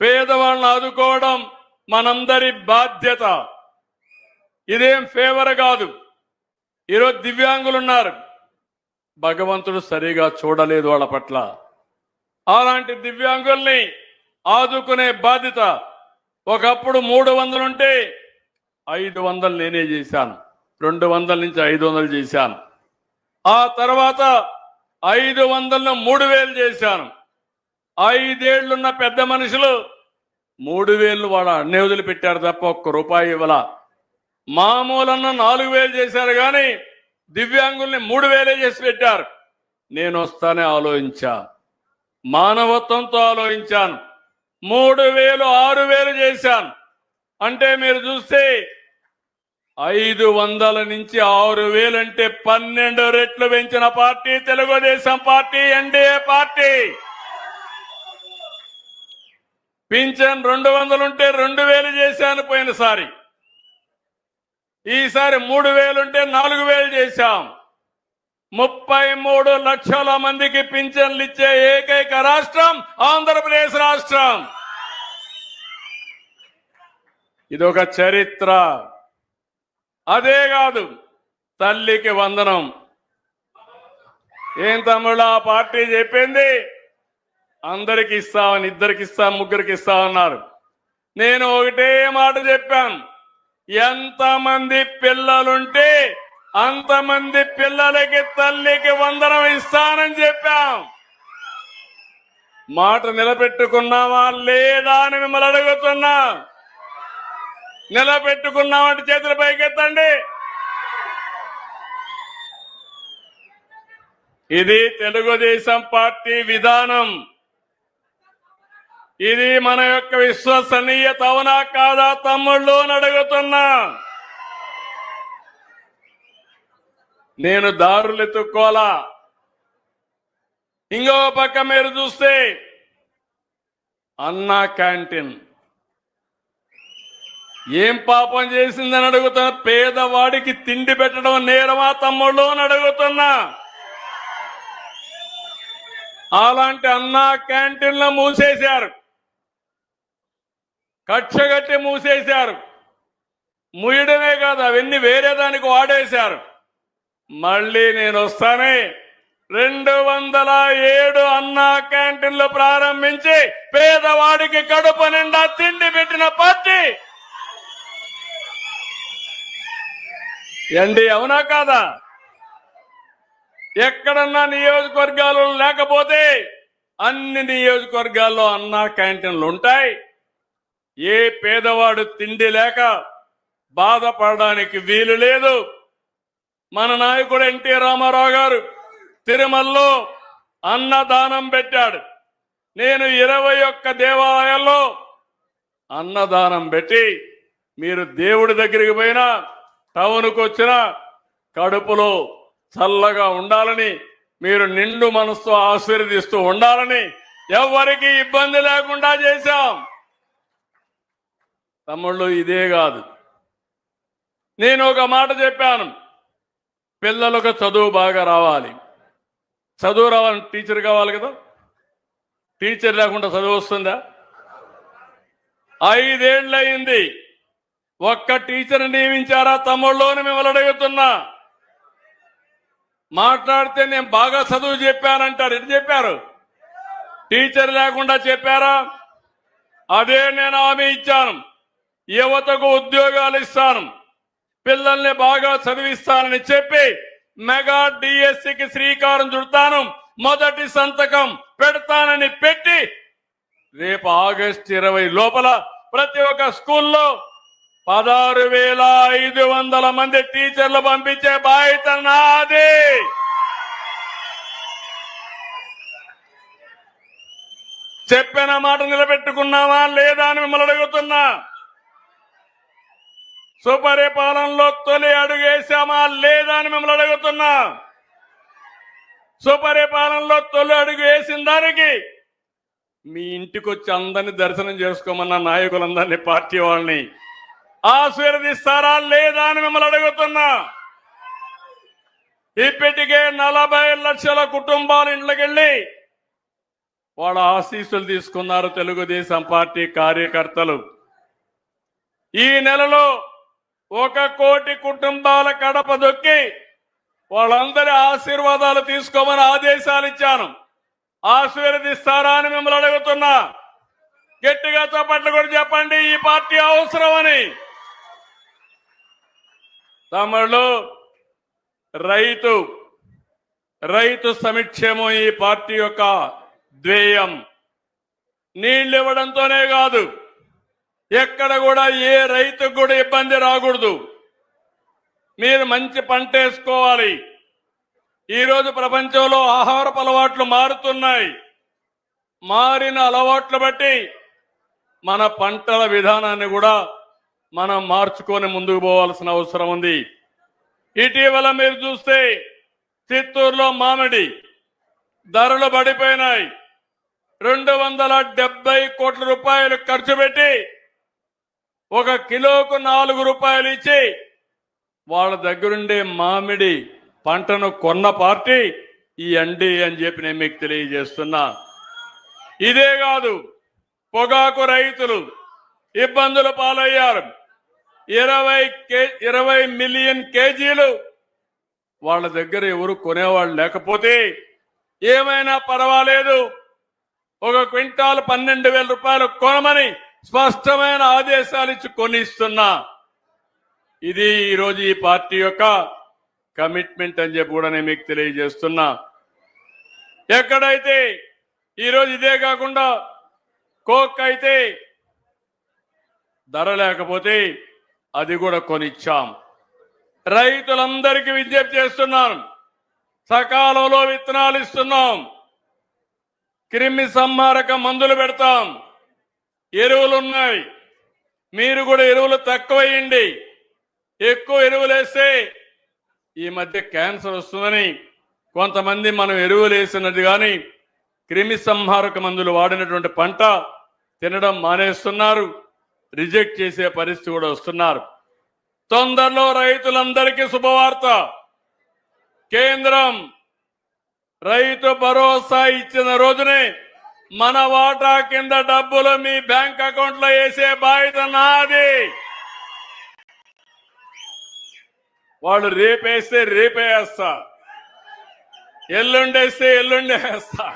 పేదవాళ్ళని ఆదుకోవడం మనందరి బాధ్యత. ఇదేం ఫేవర్ కాదు. ఈరోజు దివ్యాంగులు ఉన్నారు భగవంతుడు సరిగా చూడలేదు వాళ్ళ పట్ల. అలాంటి దివ్యాంగుల్ని ఆదుకునే బాధ్యత ఒకప్పుడు మూడు వందలుంటే ఐదు వందలు నేనే చేశాను. రెండు వందల నుంచి ఐదు వందలు చేశాను. ఆ తర్వాత ఐదు వందలను మూడు వేలు చేశాను. ఐదేళ్ళున్న పెద్ద మనుషులు మూడు వేలు వాళ్ళ అన్నీ వదిలిపెట్టారు తప్ప ఒక్క రూపాయి ఇవ్వాల. మామూలన్న నాలుగు వేలు చేశారు కానీ దివ్యాంగుల్ని మూడు వేలే చేసి పెట్టారు. నేను వస్తానే ఆలోచించా. మానవత్వంతో ఆలోచించాను. మూడు వేలు ఆరు వేలు చేశాను. అంటే మీరు చూస్తే ఐదు వందల నుంచి ఆరు వేలు అంటే పన్నెండు రెట్లు పెంచిన party Telugu Desam party NDA party. Pension రెండు వందలుంటే రెండు వేలు చేశాను పోయినసారి. ఈసారి మూడు వేలుంటే నాలుగు వేలు చేశాం. ముప్పై మూడు లక్షల మందికి పింఛన్లు ఇచ్చే ఏకైక రాష్ట్రం ఆంధ్రప్రదేశ్ రాష్ట్రం. ఇదొక చరిత్ర. అదే కాదు తల్లికి వందనం. ఏం తమిళ ఆ పార్టీ చెప్పింది? అందరికి ఇస్తామని ఇద్దరికి ఇస్తాం ముగ్గురికి ఇస్తామన్నారు నేను ఒకటే మాట చెప్పాను. ఎంతమంది పిల్లలుంటే అంతమంది పిల్లలకి తల్లికి వందనం ఇస్తానని చెప్పాం. మాట నిలబెట్టుకున్నావా లేదా అని మిమ్మల్ని అడుగుతున్నా. నిలబెట్టుకున్నామంటే చేతుల పైకెత్తండి. ఇది తెలుగుదేశం పార్టీ విధానం. ఇది మన యొక్క విశ్వసనీయత అవునా కాదా తమ్ముళ్ళు అని అడుగుతున్నా. నేను దారులు ఎత్తుక్కోలా ఇంకో పక్క మీరు చూస్తే అన్నా క్యాంటీన్. ఏం పాపం చేసిందని అడుగుతున్నా పేదవాడికి తిండి పెట్టడం నేరమా తమ్ముళ్ళు అని అడుగుతున్నా. అలాంటి అన్నా క్యాంటీన్లో మూసేశారు. కక్షగట్టి మూసేశారు. ముయ్యడమే కాదు అవన్నీ వేరే దానికి వాడేశారు. మళ్ళీ నేను వస్తానే. రెండు వందల ఏడు అన్నా క్యాంటీన్లు ప్రారంభించి పేదవాడికి కడుపు నిండా తిండి పెట్టిన పార్టీ ఎండి అవునా కాదా? ఎక్కడన్నా నియోజకవర్గాలు లేకపోతే అన్ని నియోజకవర్గాల్లో అన్నా క్యాంటీన్లు ఉంటాయి. ఏ పేదవాడు తిండి లేక బాధపడడానికి వీలు లేదు. మన నాయకుడు ఎన్టీ రామారావు గారు తిరుమలలో అన్నదానం పెట్టాడు. నేను ఇరవై ఒక్క దేవాలయాల్లో అన్నదానం పెట్టి మీరు దేవుడి దగ్గరికి పోయినా టౌన్కు వచ్చినా కడుపులో చల్లగా ఉండాలని మీరు నిండు మనసుతో ఆశీర్వదిస్తూ ఉండాలని ఎవరికి ఇబ్బంది లేకుండా చేశాం. తమ్ముళ్ళు ఇదే కాదు. నేను ఒక మాట చెప్పాను. పిల్లలకు చదువు బాగా రావాలి. చదువు రావాలని టీచర్ కావాలి కదా? టీచర్ లేకుండా చదువు వస్తుందా? ఐదేళ్ళయింది ఒక్క టీచర్ నియమించారా తమ్ముళ్ళోని మిమ్మల్ని అడుగుతున్నా. మాట్లాడితే నేను బాగా చదువు చెప్పానంటారు. ఎటు చెప్పారు? టీచర్ లేకుండా చెప్పారా? అదే నేను హామీ ఇచ్చాను. యువతకు ఉద్యోగాలు ఇస్తాను. పిల్లల్ని బాగా చదివిస్తానని చెప్పి మెగా డిఎస్సికి శ్రీకారం చుడతాను. మొదటి సంతకం పెడతానని పెట్టి రేపు ఆగస్ట్ ఇరవై లోపల ప్రతి ఒక్క స్కూల్లో పదహారు వేల ఐదు వందల మంది టీచర్లు పంపించే బాధ్యత నాది. చెప్పిన మాట నిలబెట్టుకున్నావా లేదా అని మిమ్మల్ని అడుగుతున్నా. సుపరిపాలనలో తొలి అడుగేశామా లేదా అని మిమ్మల్ని అడుగుతున్నా. సుపరిపాలనలో తొలి అడుగు వేసిన దానికి మీ ఇంటికి వచ్చి అందరిని దర్శనం చేసుకోమన్న నాయకులందరినీ పార్టీ వాళ్ళని ఆశీర్వదిస్తారా లేదా అని మిమ్మల్ని అడుగుతున్నా. ఇప్పటికే నలభై లక్షల కుటుంబాలు ఇంట్లోకెళ్ళి వాళ్ళ ఆశీస్సులు తీసుకున్నారు తెలుగుదేశం పార్టీ కార్యకర్తలు. ఈ నెలలో ఒక కోటి కుటుంబాల కడప దొక్కి వాళ్ళందరి ఆశీర్వాదాలు తీసుకోమని ఆదేశాలు ఇచ్చాను. ఆశీర్వదిస్తారా అని మిమ్మల్ని అడుగుతున్నా. గట్టిగా చప్పట్లు కూడా చెప్పండి ఈ పార్టీ అవసరమని. తమిళలో రైతు రైతు సమిక్షేమం ఈ పార్టీ యొక్క ధ్యేయం. నీళ్ళు ఇవ్వడంతోనే కాదు ఎక్కడ కూడా ఏ రైతుకు కూడా ఇబ్బంది రాకూడదు. మీరు మంచి పంట వేసుకోవాలి. ఈరోజు ప్రపంచంలో ఆహారపు అలవాట్లు మారుతున్నాయి. మారిన అలవాట్లు బట్టి మన పంటల విధానాన్ని కూడా మనం మార్చుకొని ముందుకు పోవాల్సిన అవసరం ఉంది. ఇటీవల మీరు చూస్తే చిత్తూరులో మామిడి ధరలు పడిపోయినాయి. రెండు వందల డెబ్బై కోట్ల రూపాయలు ఖర్చు పెట్టి ఒక కిలోకు నాలుగు రూపాయలు ఇచ్చి వాళ్ళ దగ్గరుండే మామిడి పంటను కొన్న పార్టీ ఈ అండి అని చెప్పి నేను మీకు తెలియజేస్తున్నా. ఇదే కాదు పొగాకు రైతులు ఇబ్బందులు పాలయ్యారు. ఇరవై కే ఇరవై మిలియన్ కేజీలు వాళ్ళ దగ్గర ఎవరు కొనేవాళ్ళు లేకపోతే ఏమైనా పర్వాలేదు. ఒక క్వింటాల్ పన్నెండు వేల రూపాయలు కొనమని స్పష్టమైన ఆదేశాలు ఇచ్చి కొనిస్తున్నా. ఇది ఈరోజు ఈ పార్టీ యొక్క కమిట్మెంట్ అని చెప్పి కూడా నేను మీకు తెలియజేస్తున్నా. ఎక్కడైతే ఈరోజు ఇదే కాకుండా కోక్ అయితే ధర లేకపోతే అది కూడా కొనిచ్చాం. రైతులందరికీ విజ్ఞప్తి చేస్తున్నాను సకాలంలో విత్తనాలు ఇస్తున్నాం. క్రిమి సంహారక మందులు పెడతాం. ఎరువులు ఉన్నాయి మీరు కూడా ఎరువులు తక్కువేయండి ఎక్కువ ఎరువులు వేస్తే ఈ మధ్య క్యాన్సర్ వస్తుందని కొంతమంది మనం ఎరువులు వేసినది కానీ క్రిమి సంహారక మందులు వాడినటువంటి పంట తినడం మానేస్తున్నారు. రిజెక్ట్ చేసే పరిస్థితి కూడా వస్తున్నారు. తొందరలో రైతులందరికీ శుభవార్త. కేంద్రం రైతు భరోసా ఇచ్చిన రోజునే మన వాటా కింద డబ్బులు మీ బ్యాంక్ అకౌంట్లో వేసే బాధ్యత నాది. వాళ్ళు రేపేస్తే రేపేస్తా ఎల్లుండేస్తే ఎల్లుండేస్తా